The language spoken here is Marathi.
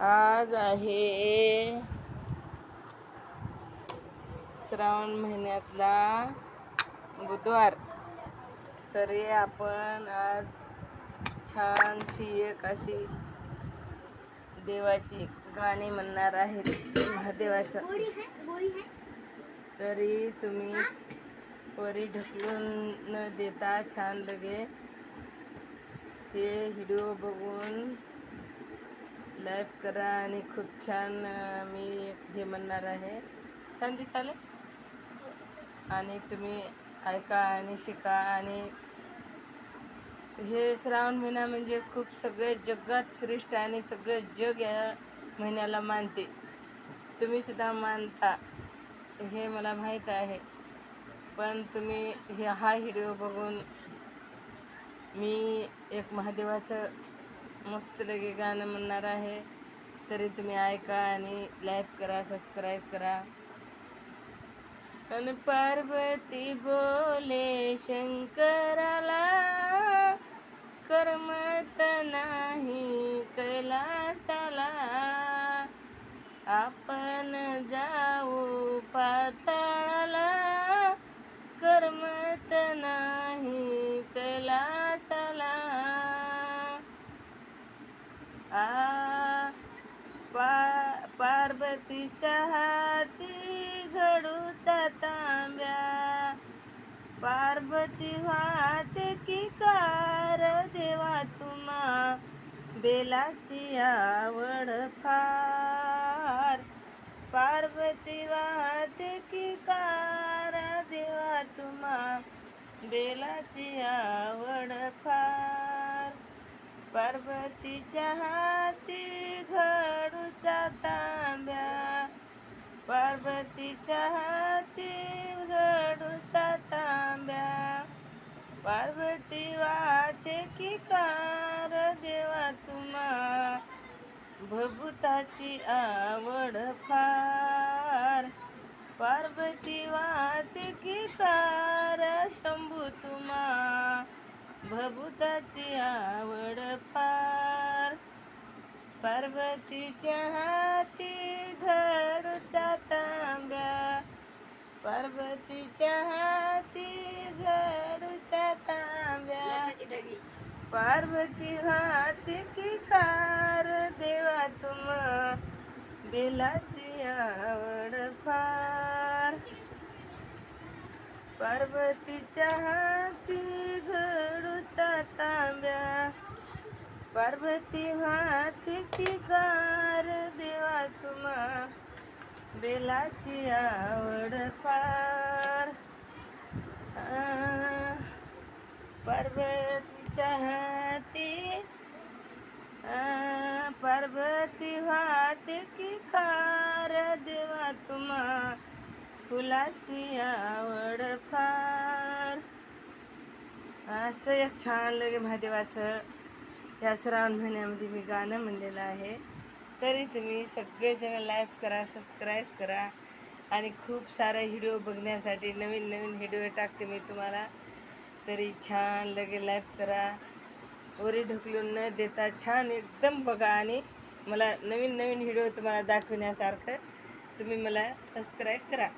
आज आहे श्रावण महिन्यातला बुधवार. तरी आपण आज छानशी एक अशी देवाची गाणी म्हणणार आहेत महादेवाचं. तरी तुम्ही वरी ढकलून न देता छान लगे हे व्हिडिओ बघून लाईक करा आणि खूप छान मी एक हे म्हणणार आहे. छान दिसाले आणि तुम्ही ऐका आणि शिका आणि हे श्रावण महिना म्हणजे खूप सगळे जगात श्रेष्ठ आणि सगळे जग या महिन्याला मानते. तुम्ही सुद्धा मानता. हे मला माहीत आहे. पण तुम्ही हे हा व्हिडिओ बघून मी एक महादेवाचं मस्त लगे गाणं म्हणणार आहे. तरी तुम्ही ऐका आणि लाईक करा सबस्क्राईब करा. आणि पार्वती बोले शंकराला करमत नाही कैलासाला. आपण जाऊ पाता पार्वतीच्या हाती घडूचा तांब्या. पार्वती वाहते की कार देवा तुम्हा बेलाची आवड फार. पार्वती वाहते की कार देवा तुम्हा बेलाची आवड फार. पार्वतीच्या हा पार्वतीच्या हाती घडूचा तांब्या. पार्वती वाते की कार देवा तुम्हा. भभूताची आवड फार. पार्वती वाते की कार शंभू तुम्हा. भभूताची आवड फार. पार्वतीच्या हाती पार्वतीच्या हाती घडूचा तांब्या. पार्वती हाती की कार देवा तुम बेलाची आवड फार. पार्वतीच्या हाती घडूचा तांब्या. पार्वती हाती की कार देवा बेलाची आवड फार. आ, पार्वतीच्या हाती. पार्वती वाहते की खार देवा तुम्हा फुलाची आवड फार. असं एक छान लगे महादेवाचं या श्रावण महिन्यामध्ये मी गाणं म्हणलेलं आहे. तरी तुम्ही सगळेजण लाईक करा सबस्क्राईब करा आणि खूप सारा व्हिडिओ बघण्यासाठी नवीन नवीन व्हिडिओ टाकते मी तुम्हाला. तरी छान लगे लाईक करा. वरी ढकलून न देता छान एकदम बघा आणि मला नवीन नवीन व्हिडिओ तुम्हाला दाखवण्यासारखं तुम्ही मला सबस्क्राईब करा.